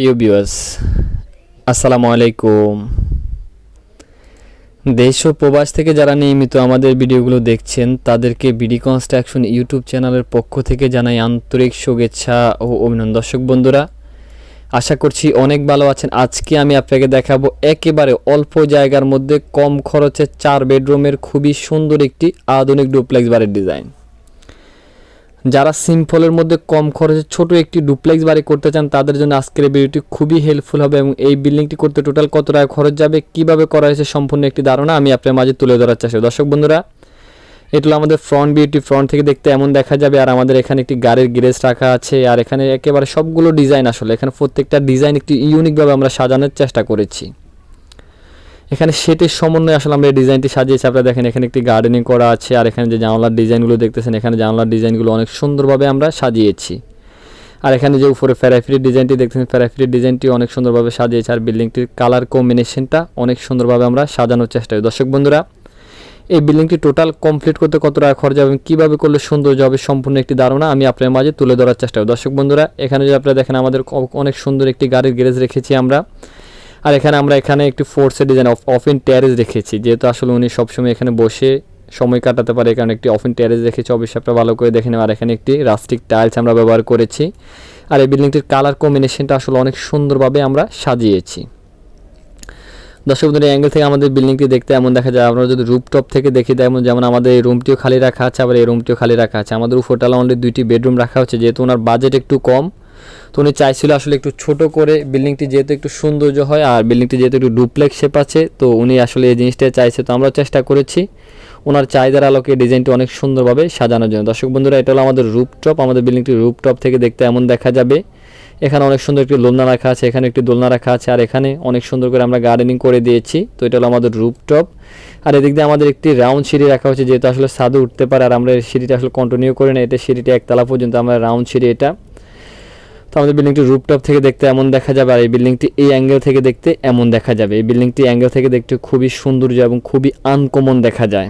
প্রিয় বিওয়াস আসসালামু আলাইকুম। দেশ ও প্রবাস থেকে যারা নিয়মিত আমাদের ভিডিওগুলো দেখছেন, তাদেরকে বিডি কনস্ট্রাকশন ইউটিউব চ্যানেলের পক্ষ থেকে জানাই আন্তরিক শুভেচ্ছা ও অভিনন্দন। দর্শক বন্ধুরা, আশা করছি অনেক ভালো আছেন। আজকে আমি আপনাকে দেখাবো একেবারে অল্প জায়গার মধ্যে কম খরচে চার বেডরুমের খুবই সুন্দর একটি আধুনিক ডুপ্লেক্স বাড়ির ডিজাইন। যারা সিম্পলের মধ্যে কম খরচে ছোট একটি ডুপ্লেক্স বাড়ি করতে চান, তাদের জন্য আজকের এই ভিডিওটি খুবই হেল্পফুল হবে এবং এই বিল্ডিংটি করতে টোটাল কত টাকা খরচ যাবে, কীভাবে করা হয়েছে সম্পূর্ণ একটি ধারণা আমি আপনার মাঝে তুলে ধরার করি। দর্শক বন্ধুরা এটা হলো আমাদের ফ্রন্ট বিউটি ফ্রন্ট থেকে দেখতে এমন দেখা যাবে, আর আমাদের এখানে একটি গাড়ির গ্যারেজ রাখা আছে, আর এখানে একেবারে সবগুলো ডিজাইন আসলে। এখানে প্রত্যেকটা ডিজাইন একটি ইউনিকভাবে আমরা সাজানোর চেষ্টা করেছি। এখানে সেটের সমন্বয়ে আসলে আমরা এই ডিজাইনটি সাজিয়েছি। আপনারা দেখেন এখানে একটি গার্ডেনিং করা আছে আর এখানে যে জানলার ডিজাইনগুলো দেখতেছেন, এখানে জানলার ডিজাইনগুলো অনেক সুন্দরভাবে আমরা সাজিয়েছি। আর এখানে যে উপরে ফেরাফিরি ডিজাইনটি দেখতেছেন ফেরাফিরি ডিজাইনটি অনেক সুন্দরভাবে সাজিয়েছে আর বিল্ডিংটির কালার কম্বিনেশনটা অনেক সুন্দরভাবে আমরা সাজানোর চেষ্টা করি। দর্শক বন্ধুরা, এই বিল্ডিংটি টোটাল কমপ্লিট করতে কত টাকা খরচ হবে, কীভাবে করলে সৌন্দর্য হবে সম্পূর্ণ একটি ধারণা আমি আপনার মাঝে তুলে ধরার চেষ্টা করি। দর্শক বন্ধুরা, এখানে যদি আপনারা দেখেন আমাদের অনেক সুন্দর একটি গাড়ির গ্যারেজ রেখেছি আমরা। আর এখানে আমরা এখানে একটি ফোর্সের ডিজাইন অফ ইন ট্যারেজ রেখেছি যেহেতু আসলে উনি সবসময় এখানে বসে সময় কাটাতে পারে এখানে একটি অফ ইন ট্যারেজ রেখেছি অবশ্যই আপনারা ভালো করে দেখে নেবেন আর এখানে একটি রাস্টিক টাইলস আমরা ব্যবহার করেছি। আর এই বিল্ডিংটির কালার কম্বিনেশনটা আসলে অনেক সুন্দরভাবে আমরা সাজিয়েছি। দর্শক বন্ধুরা অ্যাঙ্গেল থেকে আমাদের বিল্ডিংটি দেখতে এমন দেখা যায়, আমরা যদি রুপটপ থেকে দেখি তেমন যেমন আমাদের এই রুমটিও খালি রাখা আছে, আবার এই রুমটিও খালি রাখা আছে। আমাদের উপরতলা অনলি দুইটি বেডরুম রাখা হচ্ছে, যেহেতু ওনার বাজেট একটু কম তো উনি চাইছিল আসলে একটু ছোট করে বিল্ডিংটি যেহেতু একটু সৌন্দর্য হয় আর বিল্ডিংটি যেহেতু একটু ডুপ্লেক্স শেপ আছে, তো উনি আসলে এই জিনিসটা চাইছে। তো আমরা চেষ্টা করেছি। ওনার চাহিদার আলোকে ডিজাইনটি অনেক সুন্দরভাবে সাজানোর জন্য। দর্শক বন্ধুরা, এটা হলো আমাদের রুপটপ আমাদের বিল্ডিংটি রুপটপ থেকে দেখতে এমন দেখা যাবে। এখানে অনেক সুন্দর একটি দোলনা রাখা আছে, এখানে একটি দোলনা রাখা আছে, আর এখানে অনেক সুন্দর করে আমরা গার্ডেনিং করে দিয়েছি। তো এটা হলো আমাদের রুপটপ আর এদিক দিয়ে আমাদের একটি রাউন্ড সিঁড়ি রাখা হচ্ছে যেহেতু আসলে সাদু উঠতে পারে, আর আমরা সিঁড়িটা আসলে কন্টিনিউ করি না এটা সিঁড়িটা একতলা পর্যন্ত আমরা রাউন্ড সিঁড়ি এটা আমাদের বিল্ডিংটি রুপটপ থেকে দেখতে এমন দেখা যাবে আর এই বিল্ডিংটি এই অ্যাঙ্গেল থেকে দেখতে এমন দেখা যাবে। এই বিল্ডিংটি অ্যাঙ্গেল থেকে দেখতে খুবই সৌন্দর্য এবং খুবই আনকমন দেখা যায়।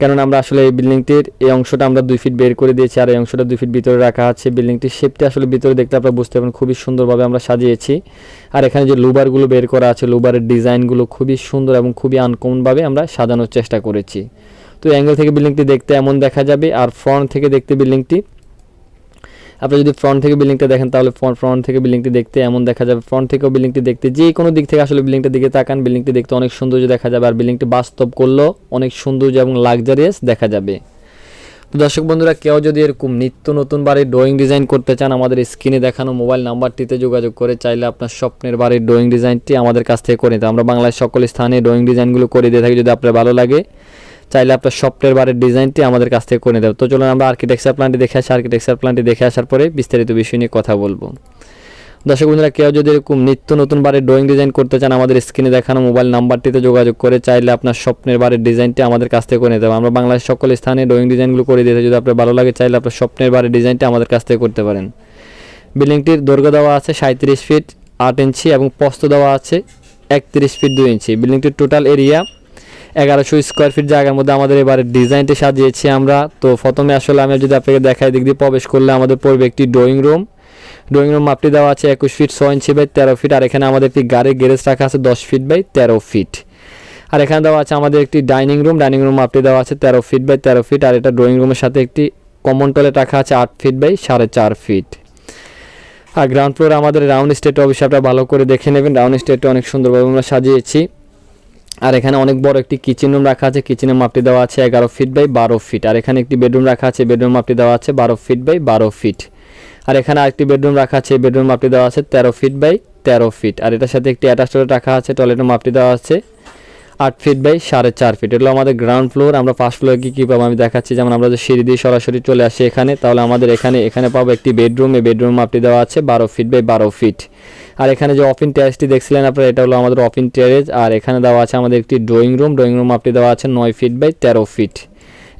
কেননা আমরা আসলে এই বিল্ডিংটির এই অংশটা আমরা দুই ফিট বের করে দিয়েছি আর এই অংশটা দুই ফিট ভিতরে রাখা আছে। বিল্ডিংটির শেপটি আসলে ভিতরে দেখতে আপনারা বুঝতে পারবেন খুবই সুন্দরভাবে আমরা সাজিয়েছি। আর এখানে যে লুবারগুলো বের করা আছে, লুবারের ডিজাইনগুলো খুবই সুন্দর এবং খুবই আনকমনভাবে আমরা সাজানোর চেষ্টা করেছি। তো অ্যাঙ্গেল থেকে বিল্ডিংটি দেখতে এমন দেখা যাবে আর ফ্রন্ট থেকে দেখতে বিল্ডিংটি আপনি যদি ফ্রন্ট থেকে বিল্ডিংটা দেখেন, তাহলে ফ্রন্ট থেকে বিল্ডিংটি দেখতে এমন দেখা যাবে। ফ্রন্ট থেকেও বিল্ডিংটি দেখতে, যে কোনো দিক থেকে আসলে বিল্ডিংটা দিকে তাকান বিল্ডিংটি দেখতে অনেক সৌন্দর্য দেখা যাবে। আর বিল্ডিংটি বাস্তব করলেও অনেক সৌন্দর্য এবং লাক্সারিয়াস দেখা যাবে। তো দর্শক বন্ধুরা, কেউ যদি এরকম নিত্য নতুন বাড়ির ড্রয়িং ডিজাইন করতে চান, আমাদের স্ক্রিনে দেখানো মোবাইল নাম্বারটিতে যোগাযোগ করে চাইলে আপনার স্বপ্নের বাড়ির ড্রয়িং ডিজাইনটি আমাদের কাছ থেকে করে নিতে। আমরা বাংলায় সকল স্থানে ড্রয়িং ডিজাইনগুলো করে দিয়ে থাকি, যদি আপনার ভালো লাগে। চাইলে আপনার স্বপ্নের বারের ডিজাইনটি আমাদের কাছ থেকে করে দেবো তো চলুন আমরা আর্কিটেকচার প্ল্যানটি দেখে আসি। আর্কিটেকচার প্ল্যানটি দেখে আসার পরে বিস্তারিত বিষয় নিয়ে কথা বলব। দর্শক বন্ধুরা, কেউ যদি এরকম নিত্য নতুন বারে ড্রয়িং ডিজাইন করতে চান, আমাদের স্ক্রিনে দেখানো মোবাইল নাম্বারটিতে যোগাযোগ করে চাইলে আপনার স্বপ্নের বারের ডিজাইনটি আমাদের কাছ থেকে করে নিতে আমরা বাংলাদেশ সকল স্থানে ড্রয়িং ডিজাইনগুলো করে দিতে যদি আপনার ভালো লাগে, চাইলে আপনার স্বপ্নের বাড়ির ডিজাইনটি আমাদের কাছ থেকে করতে পারেন। বিল্ডিংটির দৈর্ঘ্য দেওয়া আছে সাঁত্রিশ ফিট আট ইঞ্চি এবং পস্ত দেওয়া আছে একত্রিশ ফিট দুই ইঞ্চি। বিল্ডিংটির টোটাল এরিয়া এগারোশো স্কোয়ার ফিট জায়গার মধ্যে আমাদের এবারে ডিজাইনটি সাজিয়েছি আমরা। তো প্রথমে আসলে আমি যদি আপনাকে দেখাই দিক দিয়ে প্রবেশ করলে আমাদের পড়বে একটি ড্রয়িং রুম ড্রয়িং রুম মাপটি দেওয়া আছে একুশ ফিট ছয় ইঞ্চি বাই তেরো ফিট আর এখানে আমাদের একটি গাড়ির গ্যারেজ রাখা আছে দশ ফিট বাই তেরো ফিট আর এখানে দেওয়া আছে আমাদের একটি ডাইনিং রুম ডাইনিং রুম মাপটি দেওয়া আছে তেরো ফিট বাই তেরো ফিট আর এটা ড্রয়িং রুমের সাথে একটি কমন টয়লেট রাখা আছে আট ফিট বাই সাড়ে চার ফিট আর গ্রাউন্ড ফ্লোরে আমাদের রাউন্ড স্টেট আপনারা ভালো করে দেখে নেবেন। রাউন্ড স্টেটটা অনেক সুন্দরভাবে আমরা সাজিয়েছি। আর এখানে অনেক বড় একটি কিচেন রুম রাখা আছে। কিচেনের মাপটি দেওয়া আছে এগারো ফিট বাই বারো ফিট আর এখানে একটি বেডরুম রাখা আছে। বেডরুম মাপটি দেওয়া আছে বারো ফিট বাই বারো ফিট আর এখানে আরেকটি বেডরুম রাখা আছে। বেডরুম মাপটি দেওয়া আছে তেরো ফিট বাই তেরো ফিট আর এটার সাথে একটি অ্যাটাচ টয়লেট রাখা আছে। টয়লেটের মাপটি দেওয়া আছে আট ফিট বাই সাড়ে চার ফিট এগুলো আমাদের গ্রাউন্ড ফ্লোর আমরা ফার্স্ট ফ্লোরে কী কী পাবো আমি দেখাচ্ছি। যেমন আমরা যদি সিঁড়ি দিয়ে সরাসরি চলে আসি এখানে, তাহলে আমাদের এখানে এখানে পাবো একটি বেডরুম এই বেডরুম মাপটি দেওয়া আছে বারো ফিট বাই বারো ফিট আর এখানে যে অফিন টেরেসটি দেখছিলেন আপনারা, এটা হলো আমাদের অফিন টেরেস আর এখানে দেওয়া আছে আমাদের একটি ড্রয়িং রুম ড্রয়িং রুম মাপটি দেওয়া আছে নয় ফিট বাই তেরো ফিট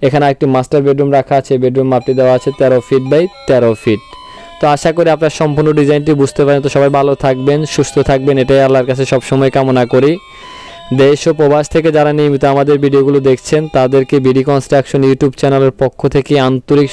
এখানে একটি মাস্টার বেডরুম রাখা আছে বেডরুম মাপটি দেওয়া আছে তেরো ফিট বাই তেরো ফিট তো আশা করি আপনার সম্পূর্ণ ডিজাইনটি বুঝতে পারেন। তো সবাই ভালো থাকবেন, সুস্থ থাকবেন, এটাই আল্লাহর কাছে সবসময় কামনা করি। দেশ ও প্রবাস থেকে যারা নিয়মিত আমাদের ভিডিওগুলো দেখছেন, তাদেরকে বিডি কনস্ট্রাকশন ইউটিউব চ্যানেলের পক্ষ থেকে আন্তরিক